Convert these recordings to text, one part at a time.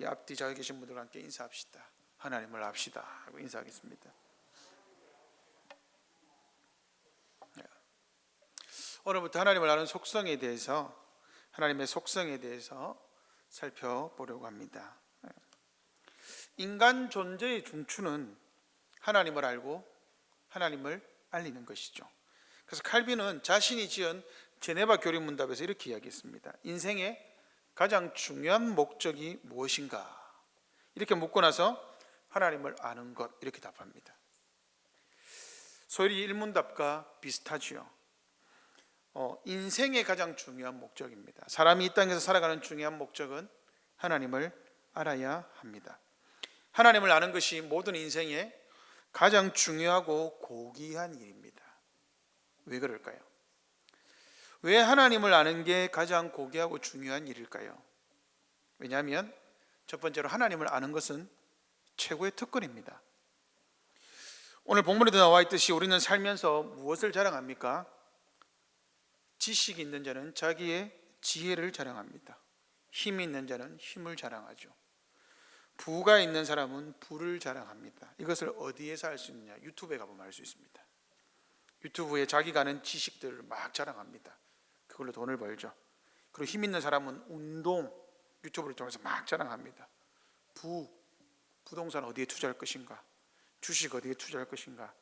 우리 앞뒤 자기 계신 분들과 함께 인사합시다. 하나님을 압시다 하고 인사하겠습니다. 네. 오늘부터 하나님을 아는 속성에 대해서 하나님의 속성에 대해서 살펴보려고 합니다. 네. 인간 존재의 중추는 하나님을 알고 하나님을 알리는 것이죠. 그래서 칼빈은 자신이 지은 제네바 교리 문답에서 이렇게 이야기했습니다. 인생의 가장 중요한 목적이 무엇인가? 이렇게 묻고 나서 하나님을 아는 것 이렇게 답합니다. 소위 일문답과 비슷하지요. 어, 인생의 가장 중요한 목적입니다. 사람이 이 땅에서 살아가는 중요한 목적은 하나님을 알아야 합니다. 하나님을 아는 것이 모든 인생의 가장 중요하고 고귀한 일입니다. 왜 그럴까요? 왜 하나님을 아는 게 가장 고귀하고 중요한 일일까요? 왜냐하면 첫 번째로 하나님을 아는 것은 최고의 특권입니다. 오늘 본문에도 나와 있듯이 우리는 살면서 무엇을 자랑합니까? 지식이 있는 자는 자기의 지혜를 자랑합니다. 힘이 있는 자는 힘을 자랑하죠. 부가 있는 사람은 부를 자랑합니다. 이것을 어디에서 할수 있느냐? 유튜브에 가보면 알 수 있습니다. 유튜브에 자기가 아는 지식들을 막 자랑합니다. 그걸로 돈을 벌죠. 그리고 힘 있는 사람은 운동 유튜브를 통해서 막 자랑합니다. 부 부동산 어디에 투자할 것인가? 주식 어디에 투자할 것인가?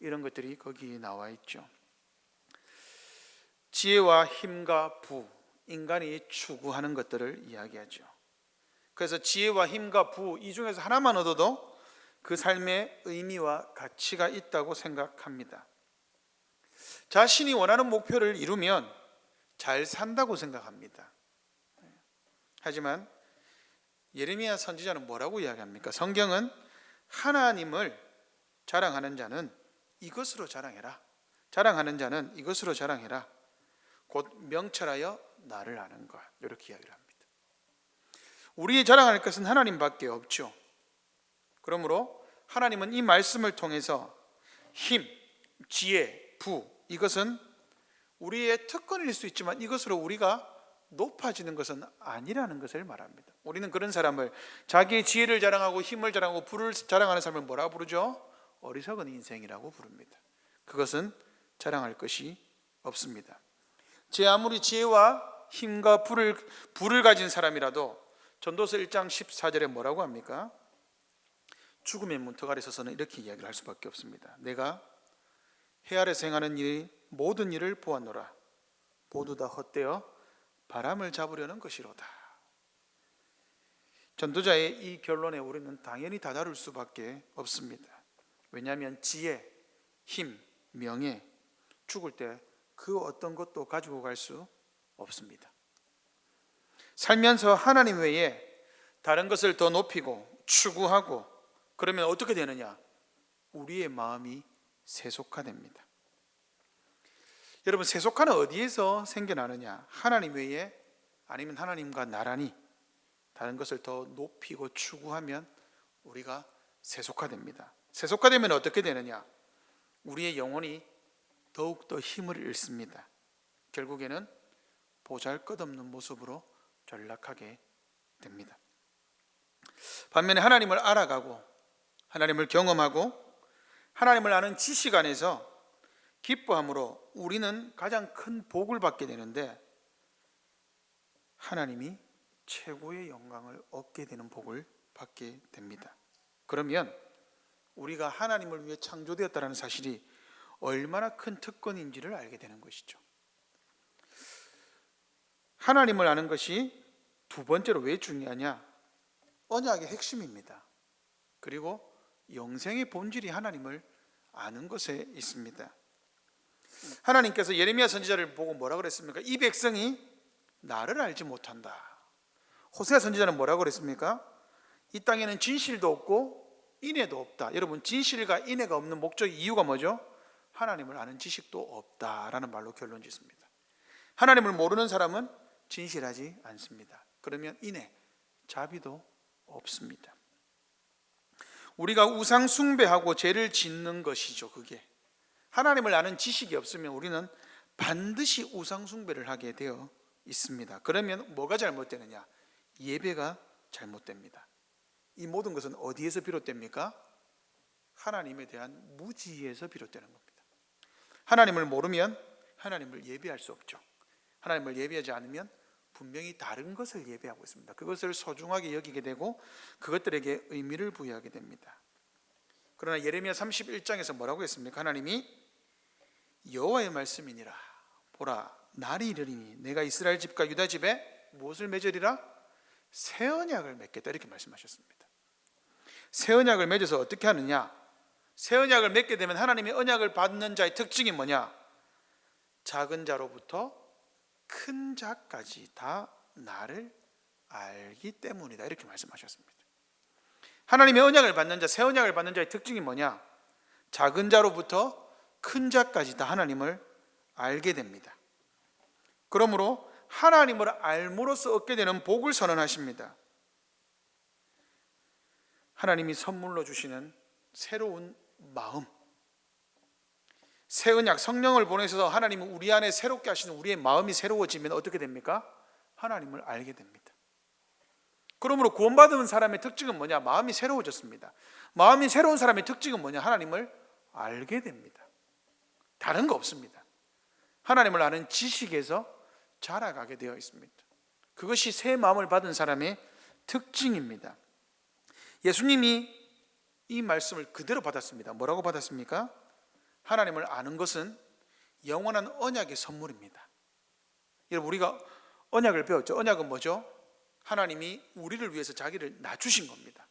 이런 것들이 거기에 나와 있죠. 지혜와 힘과 부 인간이 추구하는 것들을 이야기하죠. 그래서 지혜와 힘과 부 이 중에서 하나만 얻어도 그 삶의 의미와 가치가 있다고 생각합니다. 자신이 원하는 목표를 이루면 잘 산다고 생각합니다. 하지만 예레미야 선지자는 뭐라고 이야기합니까? 성경은 하나님을 자랑하는 자는 이것으로 자랑해라. 자랑하는 자는 이것으로 자랑해라. 곧 명철하여 나를 아는 것. 이렇게 이야기를 합니다. 우리 자랑할 것은 하나님밖에 없죠. 그러므로 하나님은 이 말씀을 통해서 힘, 지혜, 부 이것은 우리의 특권일 수 있지만 이것으로 우리가 높아지는 것은 아니라는 것을 말합니다. 우리는 그런 사람을 자기의 지혜를 자랑하고 힘을 자랑하고 부를 자랑하는 사람을 뭐라 부르죠? 어리석은 인생이라고 부릅니다. 그것은 자랑할 것이 없습니다. 제 아무리 지혜와 힘과 부를 부를 가진 사람이라도 전도서 1장 14절에 뭐라고 합니까? 죽음의 문턱 아래 서서는 이렇게 이야기를 할 수밖에 없습니다. 내가 해 아래서 행하는 일 모든 일을 보았노라. 모두 다 헛되어 바람을 잡으려는 것이로다. 전도자의 이 결론에 우리는 당연히 다다를 수밖에 없습니다. 왜냐하면 지혜, 힘, 명예, 죽을 때 그 어떤 것도 가지고 갈 수 없습니다. 살면서 하나님 외에 다른 것을 더 높이고 추구하고 그러면 어떻게 되느냐? 우리의 마음이 세속화됩니다. 여러분 세속화는 어디에서 생겨나느냐? 하나님 외에 아니면 하나님과 나란히 다른 것을 더 높이고 추구하면 우리가 세속화됩니다. 세속화되면 어떻게 되느냐? 우리의 영혼이 더욱더 힘을 잃습니다. 결국에는 보잘 것 없는 모습으로 전락하게 됩니다. 반면에 하나님을 알아가고 하나님을 경험하고 하나님을 아는 지식 안에서 기뻐함으로 우리는 가장 큰 복을 받게 되는데 하나님이 최고의 영광을 얻게 되는 복을 받게 됩니다. 그러면 우리가 하나님을 위해 창조되었다는 사실이 얼마나 큰 특권인지를 알게 되는 것이죠. 하나님을 아는 것이 두 번째로 왜 중요하냐? 언약의 핵심입니다. 그리고 영생의 본질이 하나님을 아는 것에 있습니다. 하나님께서 예레미야 선지자를 보고 뭐라 그랬습니까? 이 백성이 나를 알지 못한다. 호세아 선지자는 뭐라고 그랬습니까? 이 땅에는 진실도 없고 인애도 없다. 여러분 진실과 인애가 없는 목적 이유가 뭐죠? 하나님을 아는 지식도 없다라는 말로 결론 짓습니다. 하나님을 모르는 사람은 진실하지 않습니다. 그러면 인애, 자비도 없습니다. 우리가 우상 숭배하고 죄를 짓는 것이죠. 그게 하나님을 아는 지식이 없으면 우리는 반드시 우상 숭배를 하게 되어 있습니다. 그러면 뭐가 잘못되느냐? 예배가 잘못됩니다. 이 모든 것은 어디에서 비롯됩니까? 하나님에 대한 무지에서 비롯되는 겁니다. 하나님을 모르면 하나님을 예배할 수 없죠. 하나님을 예배하지 않으면 분명히 다른 것을 예배하고 있습니다. 그것을 소중하게 여기게 되고 그것들에게 의미를 부여하게 됩니다. 그러나 예레미야 31장에서 뭐라고 했습니까? 하나님이 여호와의 말씀이니라. 보라, 날이 이르리니 내가 이스라엘 집과 유다 집에 무엇을 맺으리라? 새 언약을 맺겠다 이렇게 말씀하셨습니다. 새 언약을 맺어서 어떻게 하느냐? 새 언약을 맺게 되면 하나님의 언약을 받는 자의 특징이 뭐냐? 작은 자로부터 큰 자까지 다 나를 알기 때문이다 이렇게 말씀하셨습니다. 하나님의 언약을 받는 자, 새 언약을 받는 자의 특징이 뭐냐? 작은 자로부터 큰 자까지 다 하나님을 알게 됩니다. 그러므로 하나님을 알므로써 얻게 되는 복을 선언하십니다. 하나님이 선물로 주시는 새로운 마음, 새 언약 성령을 보내셔서 하나님은 우리 안에 새롭게 하시는 우리의 마음이 새로워지면 어떻게 됩니까? 하나님을 알게 됩니다. 그러므로 구원받은 사람의 특징은 뭐냐? 마음이 새로워졌습니다. 마음이 새로운 사람의 특징은 뭐냐? 하나님을 알게 됩니다. 다른 거 없습니다. 하나님을 아는 지식에서 자라가게 되어 있습니다. 그것이 새 마음을 받은 사람의 특징입니다. 예수님이 이 말씀을 그대로 받았습니다. 뭐라고 받았습니까? 하나님을 아는 것은 영원한 언약의 선물입니다. 여러분 우리가 언약을 배웠죠. 언약은 뭐죠? 하나님이 우리를 위해서 자기를 낮추신 겁니다.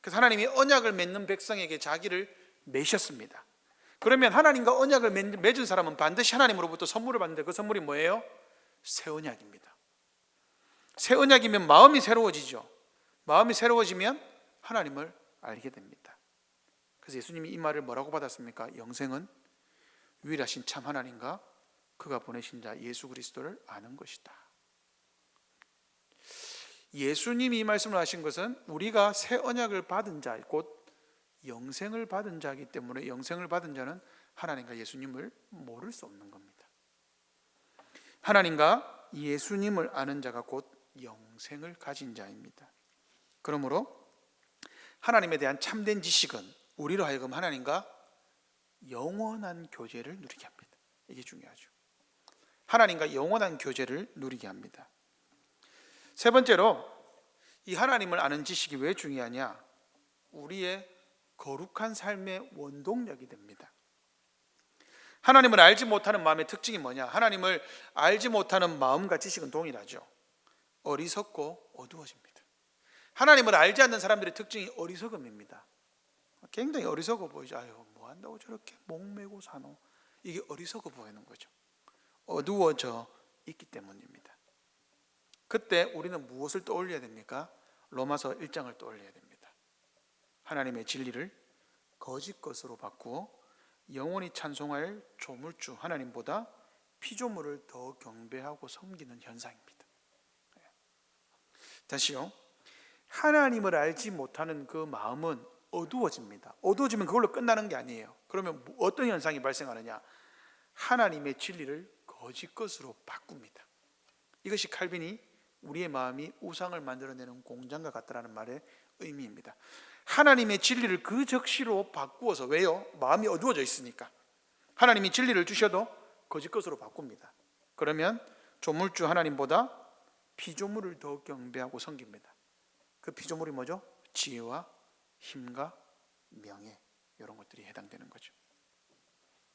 그래서 하나님이 언약을 맺는 백성에게 자기를 매셨습니다. 그러면 하나님과 언약을 맺은 사람은 반드시 하나님으로부터 선물을 받는데 그 선물이 뭐예요? 새 언약입니다. 새 언약이면 마음이 새로워지죠. 마음이 새로워지면 하나님을 알게 됩니다. 그래서 예수님이 이 말을 뭐라고 받았습니까? 영생은 유일하신 참 하나님과 그가 보내신 자 예수 그리스도를 아는 것이다. 예수님이 이 말씀을 하신 것은 우리가 새 언약을 받은 자, 곧 영생을 받은 자이기 때문에 영생을 받은 자는 하나님과 예수님을 모를 수 없는 겁니다. 하나님과 예수님을 아는 자가 곧 영생을 가진 자입니다. 그러므로 하나님에 대한 참된 지식은 우리로 하여금 하나님과 영원한 교제를 누리게 합니다. 이게 중요하죠. 하나님과 영원한 교제를 누리게 합니다. 세 번째로 이 하나님을 아는 지식이 왜 중요하냐? 우리의 거룩한 삶의 원동력이 됩니다. 하나님을 알지 못하는 마음의 특징이 뭐냐? 하나님을 알지 못하는 마음과 지식은 동일하죠. 어리석고 어두워집니다. 하나님을 알지 않는 사람들의 특징이 어리석음입니다. 굉장히 어리석어 보이죠. 아유, 뭐 한다고 저렇게 목매고 사노? 이게 어리석어 보이는 거죠. 어두워져 있기 때문입니다. 그때 우리는 무엇을 떠올려야 됩니까? 로마서 1장을 떠올려야 됩니다. 하나님의 진리를 거짓 것으로 바꾸어 영원히 찬송할 조물주 하나님보다 피조물을 더 경배하고 섬기는 현상입니다. 다시요. 하나님을 알지 못하는 그 마음은 어두워집니다. 어두워지면 그걸로 끝나는 게 아니에요. 그러면 뭐 어떤 현상이 발생하느냐? 하나님의 진리를 거짓 것으로 바꿉니다. 이것이 칼빈이 우리의 마음이 우상을 만들어내는 공장과 같다라는 말의 의미입니다. 하나님의 진리를 그 적시로 바꾸어서 왜요? 마음이 어두워져 있으니까. 하나님이 진리를 주셔도 거짓 것으로 바꿉니다. 그러면 조물주 하나님보다 피조물을 더 경배하고 섬깁니다. 그 피조물이 뭐죠? 지혜와 힘과 명예 이런 것들이 해당되는 거죠.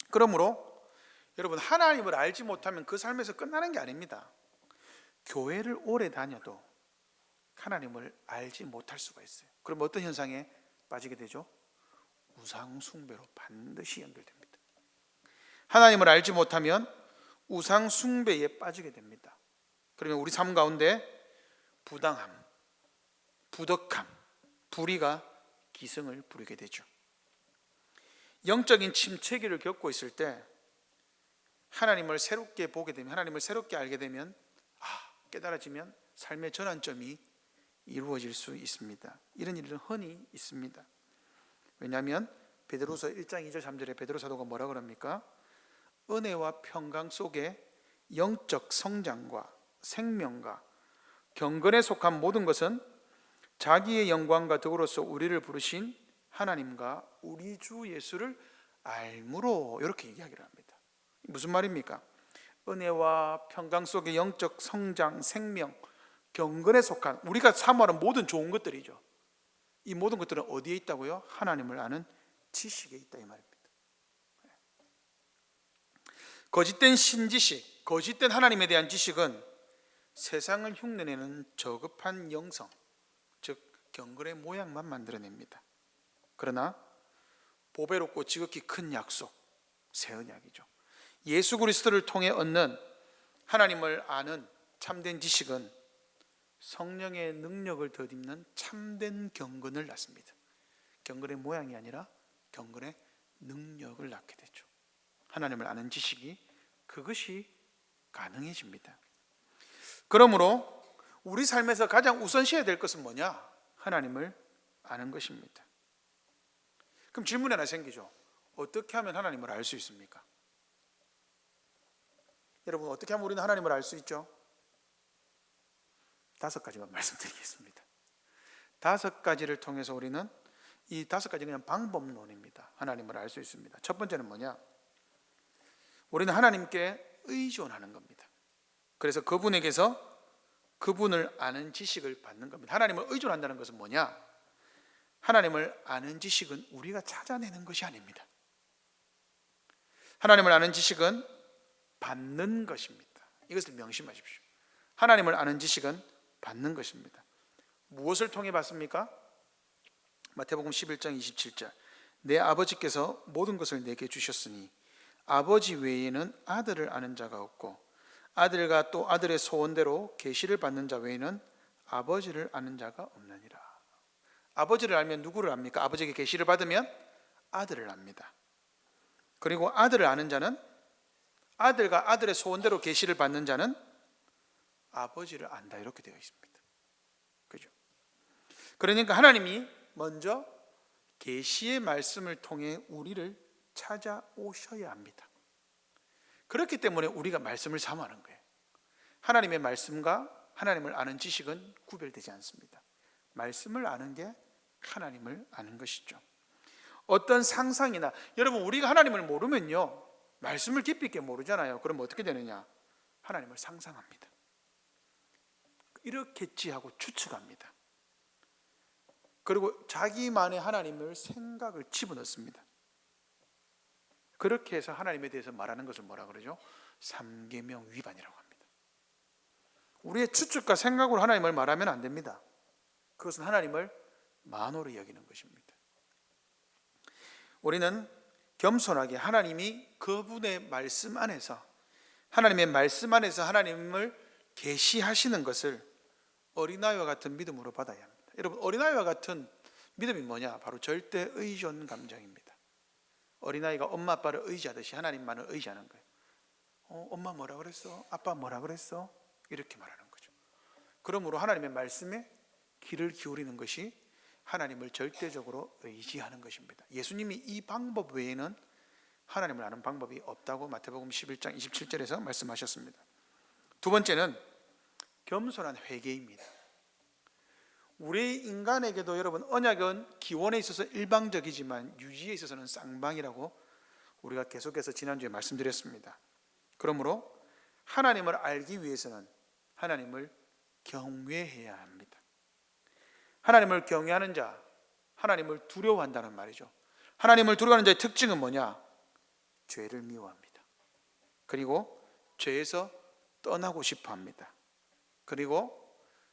그러므로 여러분 하나님을 알지 못하면 그 삶에서 끝나는 게 아닙니다. 교회를 오래 다녀도 하나님을 알지 못할 수가 있어요. 그럼 어떤 현상에 빠지게 되죠? 우상 숭배로 반드시 연결됩니다. 하나님을 알지 못하면 우상 숭배에 빠지게 됩니다. 그러면 우리 삶 가운데 부당함, 부덕함, 불의가 기승을 부리게 되죠. 영적인 침체기를 겪고 있을 때 하나님을 새롭게 보게 되면 하나님을 새롭게 알게 되면 아, 깨달아지면 삶의 전환점이 이루어질 수 있습니다. 이런 일은 흔히 있습니다. 왜냐하면 베드로서 1장 2절 3절에 베드로 사도가 뭐라 그럽니까? 은혜와 평강 속에 영적 성장과 생명과 경건에 속한 모든 것은 자기의 영광과 덕으로서 우리를 부르신 하나님과 우리 주 예수를 알므로 이렇게 이야기를 합니다. 무슨 말입니까? 은혜와 평강 속의 영적 성장, 생명, 경건에 속한 우리가 사모하는 모든 좋은 것들이죠. 이 모든 것들은 어디에 있다고요? 하나님을 아는 지식에 있다 이 말입니다. 거짓된 신지식, 거짓된 하나님에 대한 지식은 세상을 흉내내는 저급한 영성, 즉 경건의 모양만 만들어냅니다. 그러나 보배롭고 지극히 큰 약속, 새 언약이죠. 예수 그리스도를 통해 얻는 하나님을 아는 참된 지식은 성령의 능력을 덧입는 참된 경건을 낳습니다. 경건의 모양이 아니라 경건의 능력을 낳게 되죠. 하나님을 아는 지식이 그것이 가능해집니다. 그러므로 우리 삶에서 가장 우선시해야 될 것은 뭐냐? 하나님을 아는 것입니다. 그럼 질문이 하나 생기죠. 어떻게 하면 하나님을 알 수 있습니까? 여러분 어떻게 하면 우리는 하나님을 알 수 있죠? 다섯 가지만 말씀드리겠습니다. 다섯 가지를 통해서 우리는 이 다섯 가지 그냥 방법론입니다. 하나님을 알 수 있습니다. 첫 번째는 뭐냐? 우리는 하나님께 의존하는 겁니다. 그래서 그분에게서 그분을 아는 지식을 받는 겁니다. 하나님을 의존한다는 것은 뭐냐? 하나님을 아는 지식은 우리가 찾아내는 것이 아닙니다. 하나님을 아는 지식은 받는 것입니다. 이것을 명심하십시오. 하나님을 아는 지식은 받는 것입니다. 무엇을 통해 받습니까? 마태복음 11장 27절. 내 아버지께서 모든 것을 내게 주셨으니 아버지 외에는 아들을 아는 자가 없고 아들과 또 아들의 소원대로 계시를 받는 자 외에는 아버지를 아는 자가 없느니라. 아버지를 알면 누구를 압니까? 아버지에게 계시를 받으면 아들을 압니다. 그리고 아들을 아는 자는 아들과 아들의 소원대로 계시를 받는 자는 아버지를 안다 이렇게 되어 있습니다. 그죠? 그러니까 하나님이 먼저 계시의 말씀을 통해 우리를 찾아오셔야 합니다. 그렇기 때문에 우리가 말씀을 사모하는 거예요. 하나님의 말씀과 하나님을 아는 지식은 구별되지 않습니다. 말씀을 아는 게 하나님을 아는 것이죠. 어떤 상상이나 여러분 우리가 하나님을 모르면요 말씀을 깊이 있게 모르잖아요. 그럼 어떻게 되느냐? 하나님을 상상합니다. 이렇겠지 하고 추측합니다. 그리고 자기만의 하나님을 생각을 집어넣습니다. 그렇게 해서 하나님에 대해서 말하는 것을 뭐라 그러죠? 삼계명 위반이라고 합니다. 우리의 추측과 생각으로 하나님을 말하면 안 됩니다. 그것은 하나님을 만호로 여기는 것입니다. 우리는 겸손하게 하나님이 그분의 말씀 안에서 하나님의 말씀 안에서 하나님을 계시하시는 것을 어린아이와 같은 믿음으로 받아야 합니다. 여러분 어린아이와 같은 믿음이 뭐냐? 바로 절대 의존 감정입니다. 어린아이가 엄마 아빠를 의지하듯이 하나님만을 의지하는 거예요. 어, 엄마 뭐라 그랬어? 아빠 뭐라 그랬어? 이렇게 말하는 거죠. 그러므로 하나님의 말씀에 귀를 기울이는 것이 하나님을 절대적으로 의지하는 것입니다. 예수님이 이 방법 외에는 하나님을 아는 방법이 없다고 마태복음 11장 27절에서 말씀하셨습니다. 두 번째는 겸손한 회개입니다. 우리 인간에게도 여러분 언약은 기원에 있어서 일방적이지만 유지에 있어서는 쌍방이라고 우리가 계속해서 지난주에 말씀드렸습니다. 그러므로 하나님을 알기 위해서는 하나님을 경외해야 합니다. 하나님을 경외하는 자, 하나님을 두려워한다는 말이죠. 하나님을 두려워하는 자의 특징은 뭐냐? 죄를 미워합니다. 그리고 죄에서 떠나고 싶어 합니다. 그리고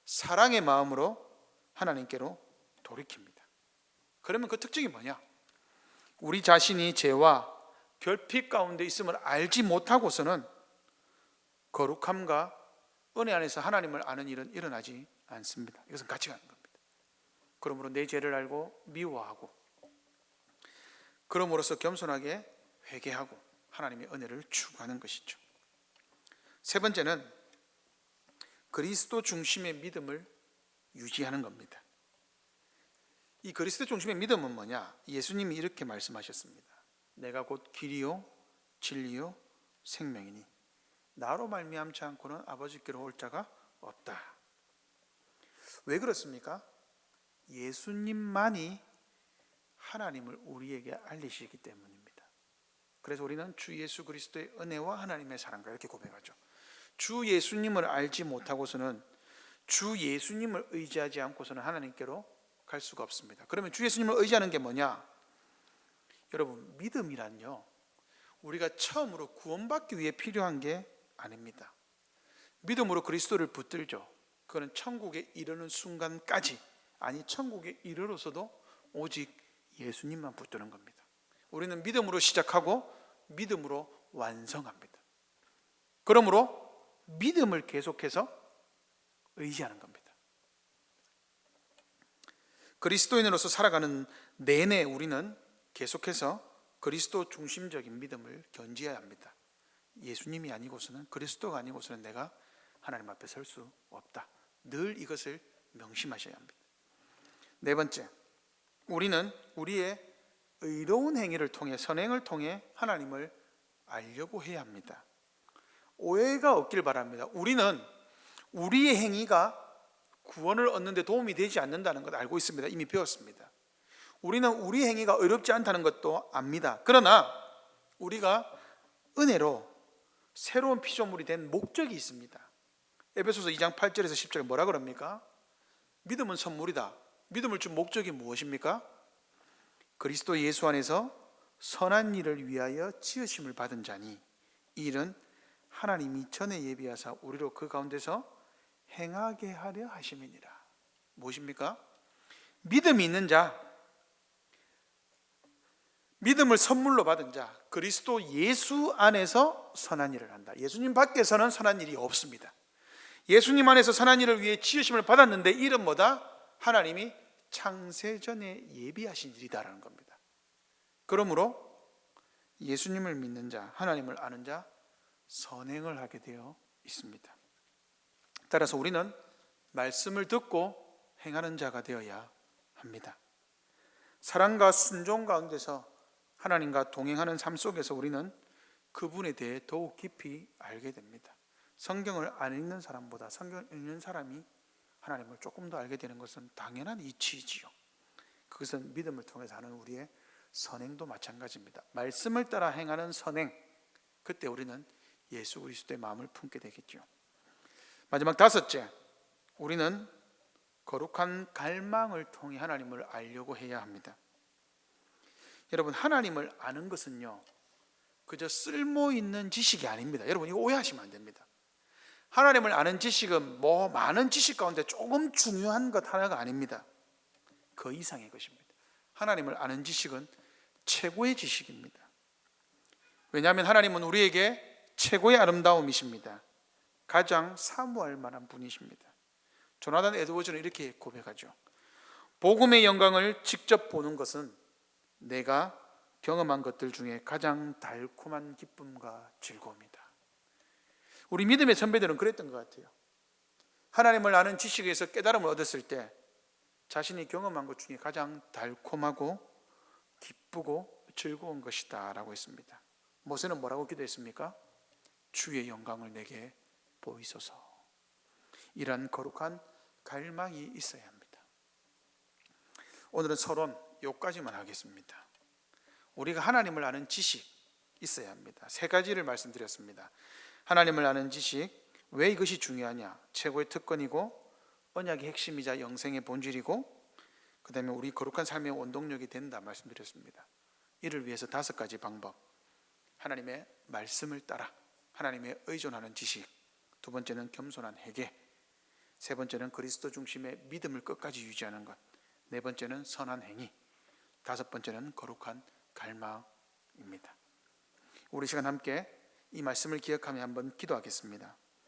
사랑의 마음으로 하나님께로 돌이킵니다. 그러면 그 특징이 뭐냐? 우리 자신이 죄와 결핍 가운데 있음을 알지 못하고서는 거룩함과 은혜 안에서 하나님을 아는 일은 일어나지 않습니다. 이것은 같이 가는 겁니다. 그러므로 내 죄를 알고 미워하고 그럼으로써 겸손하게 회개하고 하나님의 은혜를 추구하는 것이죠. 세 번째는 그리스도 중심의 믿음을 유지하는 겁니다. 이 그리스도 중심의 믿음은 뭐냐? 예수님이 이렇게 말씀하셨습니다. 내가 곧 길이요 진리요 생명이니 나로 말미암지 않고는 아버지께로 올 자가 없다. 왜 그렇습니까? 예수님만이 하나님을 우리에게 알리시기 때문입니다. 그래서 우리는 주 예수 그리스도의 은혜와 하나님의 사랑과 이렇게 고백하죠. 주 예수님을 알지 못하고서는 주 예수님을 의지하지 않고서는 하나님께로 갈 수가 없습니다. 그러면 주 예수님을 의지하는 게 뭐냐? 여러분, 믿음이란요. 우리가 처음으로 구원받기 위해 필요한 게 아닙니다. 믿음으로 그리스도를 붙들죠. 그거는 천국에 이르는 순간까지 아니 천국에 이르러서도 오직 예수님만 붙드는 겁니다. 우리는 믿음으로 시작하고 믿음으로 완성합니다. 그러므로 믿음을 계속해서 의지하는 겁니다. 그리스도인으로서 살아가는 내내 우리는 계속해서 그리스도 중심적인 믿음을 견지해야 합니다. 예수님이 아니고서는 그리스도가 아니고서는 내가 하나님 앞에 설 수 없다. 늘 이것을 명심하셔야 합니다. 네 번째, 우리는 우리의 의로운 행위를 통해 선행을 통해 하나님을 알려고 해야 합니다. 오해가 없길 바랍니다. 우리는 우리의 행위가 구원을 얻는 데 도움이 되지 않는다는 것 알고 있습니다. 이미 배웠습니다. 우리는 우리 행위가 어렵지 않다는 것도 압니다. 그러나 우리가 은혜로 새로운 피조물이 된 목적이 있습니다. 에베소서 2장 8절에서 10절에 뭐라 그럽니까? 믿음은 선물이다. 믿음을 준 목적이 무엇입니까? 그리스도 예수 안에서 선한 일을 위하여 지으심을 받은 자니 이 일은 하나님이 전에 예비하사 우리로 그 가운데서 행하게 하려 하심이니라. 무엇입니까? 믿음이 있는 자, 믿음을 선물로 받은 자, 그리스도 예수 안에서 선한 일을 한다. 예수님 밖에서는 선한 일이 없습니다. 예수님 안에서 선한 일을 위해 지으심을 받았는데 이름 뭐다? 하나님이 창세전에 예비하신 일이다라는 겁니다. 그러므로 예수님을 믿는 자, 하나님을 아는 자, 선행을 하게 되어 있습니다. 따라서 우리는 말씀을 듣고 행하는 자가 되어야 합니다. 사랑과 순종 가운데서 하나님과 동행하는 삶 속에서 우리는 그분에 대해 더욱 깊이 알게 됩니다. 성경을 안 읽는 사람보다 성경을 읽는 사람이 하나님을 조금 더 알게 되는 것은 당연한 이치이지요. 그것은 믿음을 통해서 하는 우리의 선행도 마찬가지입니다. 말씀을 따라 행하는 선행, 그때 우리는 예수 그리스도의 마음을 품게 되겠죠. 마지막 다섯째, 우리는 거룩한 갈망을 통해 하나님을 알려고 해야 합니다. 여러분, 하나님을 아는 것은요, 그저 쓸모 있는 지식이 아닙니다. 여러분, 이거 오해하시면 안 됩니다. 하나님을 아는 지식은 뭐 많은 지식 가운데 조금 중요한 것 하나가 아닙니다. 그 이상의 것입니다. 하나님을 아는 지식은 최고의 지식입니다. 왜냐하면 하나님은 우리에게 최고의 아름다움이십니다. 가장 사모할 만한 분이십니다. 조나단 에드워즈는 이렇게 고백하죠. 복음의 영광을 직접 보는 것은 내가 경험한 것들 중에 가장 달콤한 기쁨과 즐거움이다. 우리 믿음의 선배들은 그랬던 것 같아요. 하나님을 아는 지식에서 깨달음을 얻었을 때 자신이 경험한 것 중에 가장 달콤하고 기쁘고 즐거운 것이다 라고 했습니다. 모세는 뭐라고 기도했습니까? 주의 영광을 내게 보이소서. 이런 거룩한 갈망이 있어야 합니다. 오늘은 서론 요까지만 하겠습니다. 우리가 하나님을 아는 지식 있어야 합니다. 세 가지를 말씀드렸습니다. 하나님을 아는 지식, 왜 이것이 중요하냐? 최고의 특권이고 언약의 핵심이자 영생의 본질이고 그다음에 우리 거룩한 삶의 원동력이 된다 말씀드렸습니다. 이를 위해서 다섯 가지 방법. 하나님의 말씀을 따라 하나님의 의존하는 지식. 두 번째는 겸손한 회개. 세 번째는 그리스도 중심의 믿음을 끝까지 유지하는 것. 네 번째는 선한 행위. 다섯 번째는 거룩한 갈망입니다. 우리 시간 함께 이 말씀을 기억하며 한번 기도하겠습니다.